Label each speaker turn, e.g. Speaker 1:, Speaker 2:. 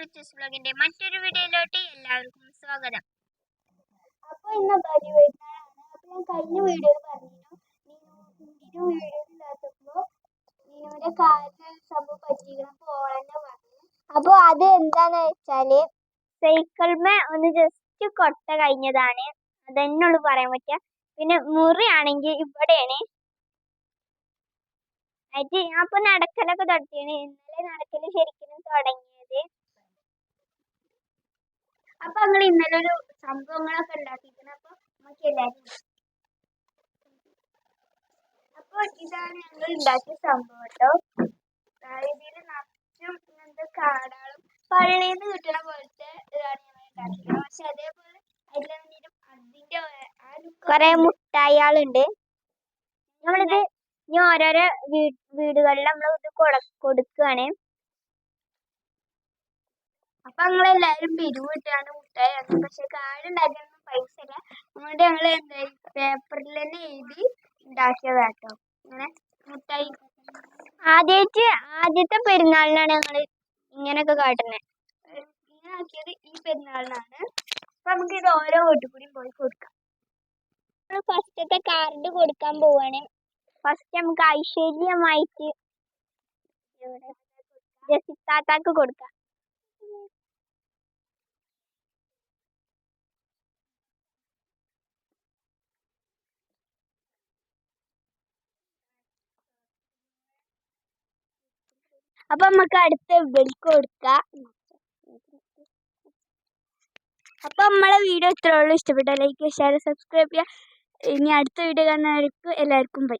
Speaker 1: Riches ബ്ലോഗിന്റെ മറ്റൊരു വീഡിയോയിലോട്ട് എല്ലാവർക്കും സ്വാഗതം.
Speaker 2: അപ്പൊ ഇന്ന് ബലി അപ്പോൾ അപ്പൊ ഞാൻ കഴിഞ്ഞ വീഡിയോയിൽ പറഞ്ഞിരുന്നു നീനു വീഡിയോ ഇല്ലാത്തപ്പോ നീനുവിന്റെ കാലിന് സംഭവം പറ്റിയിരിക്കണം പോളന്നെ പറഞ്ഞു.
Speaker 1: അപ്പൊ അത് എന്താന്ന് വെച്ചാൽ സൈക്കിൾമേ ഒന്ന് ജസ്റ്റ് കൊട്ട കഴിഞ്ഞതാണ്. അതെന്നുള്ളൂ പറയാൻ പറ്റുക. പിന്നെ മുറിയാണെങ്കിൽ ഇവിടെയാണ്. ആയിട്ട് ഞാൻ ഇപ്പൊ നടക്കലൊക്കെ തുടങ്ങിയാണ് ഇന്നലെ നടക്കൽ
Speaker 2: അപ്പൊ ഞങ്ങൾ ഇന്നലെ ഒരു സംഭവങ്ങളൊക്കെ ഉണ്ടാക്കിയിരിക്കുന്നത് അപ്പൊ നമുക്ക് എല്ലാവരും അപ്പൊ ഇതാണ് ഞങ്ങൾ ഉണ്ടാക്കിയ സംഭവം കേട്ടോ. ഇതിൽ നിറച്ചും ഇങ്ങനത്തെ കാടാളും പള്ളിയിൽ നിന്ന് കിട്ടണ പോലത്തെ ഇതാണ് ഞങ്ങൾ ഉണ്ടാക്കിയത്. പക്ഷെ അതേപോലെ അതിലെന്തെങ്കിലും അതിന്റെ
Speaker 1: കൊറേ മുട്ടായികളുണ്ട്. നമ്മളിത് ഇനി ഓരോരോ വീടുകളിൽ നമ്മൾ ഇത് കൊടു- കൊടുക്കുകയാണ്
Speaker 2: അപ്പൊ ഞങ്ങളെല്ലാരും പിരിവിട്ടാണ് മുട്ടായി വാങ്ങി പക്ഷെ കാർഡ് ഉണ്ടാക്കിയൊന്നും പൈസ ഇല്ല. അതുകൊണ്ട് ഞങ്ങൾ എന്താ പേപ്പറിൽ തന്നെ എഴുതി ഉണ്ടാക്കിയതാട്ടോ ഇങ്ങനെ മുട്ടായി.
Speaker 1: ആദ്യമായിട്ട് ആദ്യത്തെ പെരുന്നാളിനാണ് ഞങ്ങൾ ഇങ്ങനെയൊക്കെ കാട്ടുന്നത്
Speaker 2: ഇങ്ങനെ ആക്കിയത് ഈ പെരുന്നാളിനാണ്. അപ്പൊ നമുക്ക് ഇത് ഓരോ വീട്ടിൽ കൂടിയും പോയി കൊടുക്കാം.
Speaker 1: നമ്മൾ ഫസ്റ്റത്തെ കാർഡ് കൊടുക്കാൻ പോവാണ്. ഫസ്റ്റ് നമുക്ക് ഐശ്വര്യമായിട്ട് ജസിത്താത്താക്ക് കൊടുക്കാം. അപ്പൊ നമുക്ക് അടുത്ത ഇവർക്ക് കൊടുക്കാം. അപ്പൊ നമ്മളെ വീഡിയോ ഇത്രേ ഉള്ളൂ. ഇഷ്ടപ്പെട്ട ലൈക്ക് ഷെയർ സബ്സ്ക്രൈബ് ചെയ്യുക ഇനി അടുത്ത വീഡിയോ കാണുന്നവർക്ക് എല്ലാവർക്കും ബൈ